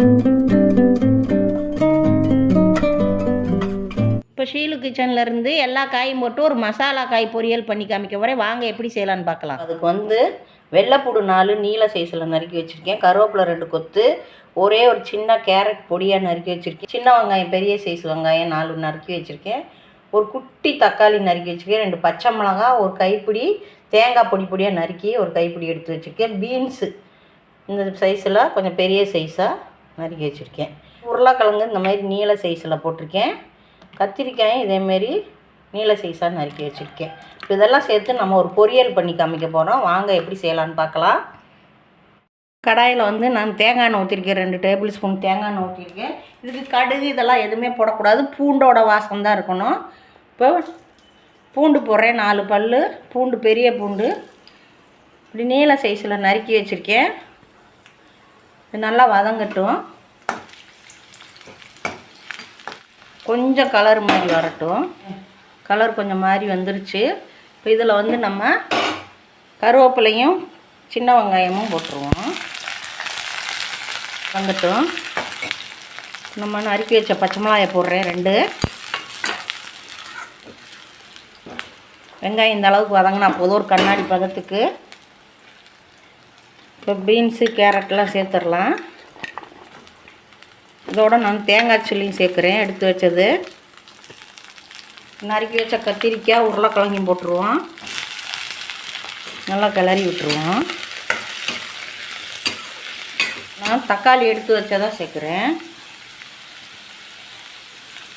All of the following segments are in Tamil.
இப்போ ஷீலு கிச்சன்லேருந்து எல்லா காயும் போட்டு ஒரு மசாலா காய் பொரியல் பண்ணி காமிக்க போகிறேன் வாங்க எப்படி செய்யலான்னு பார்க்கலாம். அதுக்கு வந்து வெள்ளைப்பூடு நாலு நீல சைஸில் நறுக்கி வச்சுருக்கேன். கருவேப்பிலை ரெண்டு கொத்து ஒரே ஒரு சின்ன கேரட் பொடியாக நறுக்கி வச்சுருக்கேன். சின்ன வெங்காயம் பெரிய சைஸ் வெங்காயம் நாலு நறுக்கி வச்சுருக்கேன். ஒரு குட்டி தக்காளி நறுக்கி வச்சுருக்கேன். ரெண்டு பச்சை மிளகா ஒரு கைப்பிடி தேங்காய் பொடி பொடியாக நறுக்கி ஒரு கைப்பிடி எடுத்து வச்சுருக்கேன். பீன்ஸு இந்த சைஸில் கொஞ்சம் பெரிய சைஸாக நறுக்கி வச்சுருக்கேன் உருளைக்கிழங்கு இந்த மாதிரி நீல சைஸில் போட்டிருக்கேன். கத்திரிக்காயும் இதேமாரி நீல சைஸாக நறுக்கி வச்சுருக்கேன். இப்போ இதெல்லாம் சேர்த்து நம்ம ஒரு பொரியல் பண்ணி காமிக்க போகிறோம் வாங்க எப்படி செய்யலான்னு பார்க்கலாம். கடாயில் வந்து நான் தேங்காய் எண்ணெய் ஊற்றிருக்கேன் ரெண்டு டேபிள் ஸ்பூன் தேங்காய் எண்ணெய் ஊற்றிருக்கேன் இதுக்கு கடுகு இதெல்லாம் எதுவுமே போடக்கூடாது. பூண்டோட வாசம் தான் இருக்கணும். இப்போ பூண்டு போடுறேன். நாலு பல் பூண்டு பெரிய பூண்டு. இப்படி நீல சைஸில் நறுக்கி வச்சுருக்கேன். இது நல்லா வதங்கட்டும். கொஞ்சம் கலர் மாதிரி வரட்டும். கலர் கொஞ்சம் மாதிரி வந்துருச்சு. இப்போ இதில் வந்து நம்ம கருவேப்பிலையும் சின்ன வெங்காயமும் போட்டுருவோம். வந்துட்டோம். நம்ம நறுக்கி வச்ச பச்சை மிளகாயை போடுறேன் ரெண்டு. வெங்காயம் இந்த அளவுக்கு வதங்கினா போதும். ஒரு கண்ணாடி பதத்துக்கு. இப்போ பீன்ஸு கேரட்லாம் சேர்த்துடலாம். இதோட நான் தேங்காய் சில்லியும் சேர்க்குறேன். எடுத்து வச்சது. நறுக்கி வச்ச கத்திரிக்காய் உருளைக்கிழங்கையும் போட்டுருவோம். நல்லா கிளறி விட்டுருவோம். நான் தக்காளி எடுத்து வச்சதாக சேர்க்குறேன்.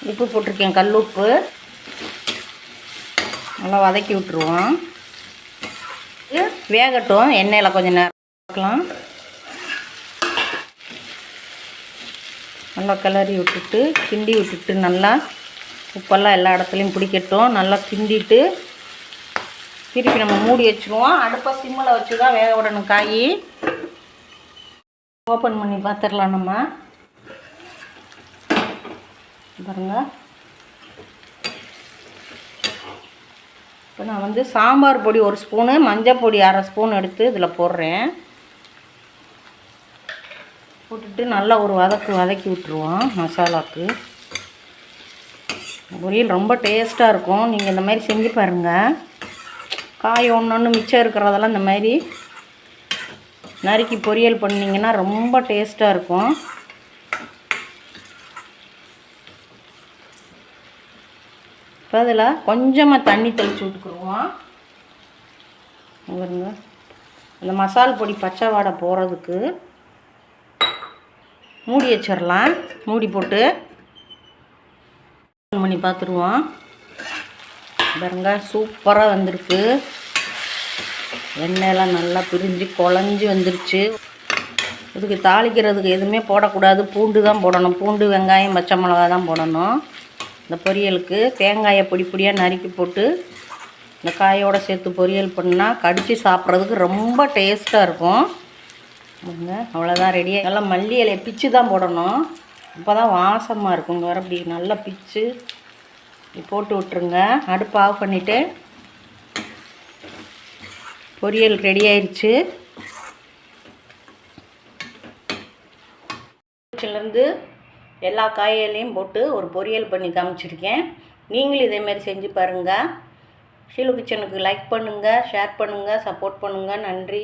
உப்பு போட்டிருக்கேன் கல் உப்பு. நல்லா வதக்கி விட்டுருவோம். வேகட்டும் எண்ணெயில் கொஞ்சம் நேரம் வைக்கலாம் நல்லா கிளறி விட்டுட்டு கிண்டி விட்டுட்டு நல்லா உப்பெல்லாம் எல்லா இடத்துலையும் பிடிக்கட்டும். நல்லா கிண்டிட்டு திருப்பி நம்ம மூடி வச்சுருவோம். அடுப்பை சிம்மில் வச்சு தான் வேக விடணும் காய். ஓப்பன் பண்ணி பார்த்துடலாம் நம்ம. பாருங்க. இப்போ நான் வந்து சாம்பார் பொடி ஒரு ஸ்பூனு மஞ்சள் பொடி அரை ஸ்பூன் எடுத்து இதில் போடுறேன். போட்டுட்டு நல்லா ஒரு வதக்கு வதக்கி விட்ருவோம் மசாலாவுக்கு பொரியல் ரொம்ப டேஸ்ட்டாக இருக்கும். நீங்கள் இந்த மாதிரி செஞ்சு பாருங்கள் காய் ஒன்று ஒன்று மிச்சம் இருக்கிறதெல்லாம் இந்த மாதிரி நறுக்கி பொரியல் பண்ணிங்கன்னா ரொம்ப டேஸ்ட்டாக இருக்கும். இப்போ அதில் கொஞ்சமாக தண்ணி தெளித்து விட்டுக்குருவோம். பாருங்க. அந்த மசால் பொடி பச்சை வாடை போகிறதுக்கு மூடி வச்சிடலாம். மூடி போட்டு open பண்ணி பார்த்துருவோம். பாருங்க சூப்பராக வந்திருக்கு. எண்ணெயெல்லாம் நல்லா பிரிஞ்சு குழஞ்சி வந்துருச்சு. இதுக்கு தாளிக்கிறதுக்கு எதுவுமே போடக்கூடாது. பூண்டு தான் போடணும். பூண்டு வெங்காயம் பச்சை மிளகா தான் போடணும். இந்த பொரியலுக்கு தேங்காயை பொடி பொடியாக நறுக்கி போட்டு இந்த காயோடு சேர்த்து பொரியல் பண்ணால் கடித்து சாப்பிட்றதுக்கு ரொம்ப டேஸ்ட்டாக இருக்கும். பாருங்க. அவ்வளோதான் ரெடி நல்லா மல்லி இலையை பிச்சு தான் போடணும். அப்போ தான் வாசமாக இருக்கும் இங்கே வர அப்படி நல்லா பிச்சு போட்டு விட்ருங்க அடுப்பு ஆஃப் பண்ணிவிட்டு பொரியல் ரெடி ஆயிடுச்சு இருந்து எல்லா காய்கறிலையும் போட்டு ஒரு பொரியல் பண்ணி காமிச்சிருக்கேன். நீங்களும் இதேமாரி செஞ்சு பாருங்கள் ஷீலு கிச்சனுக்கு லைக் பண்ணுங்கள் ஷேர் பண்ணுங்கள் சப்போர்ட் பண்ணுங்கள் நன்றி.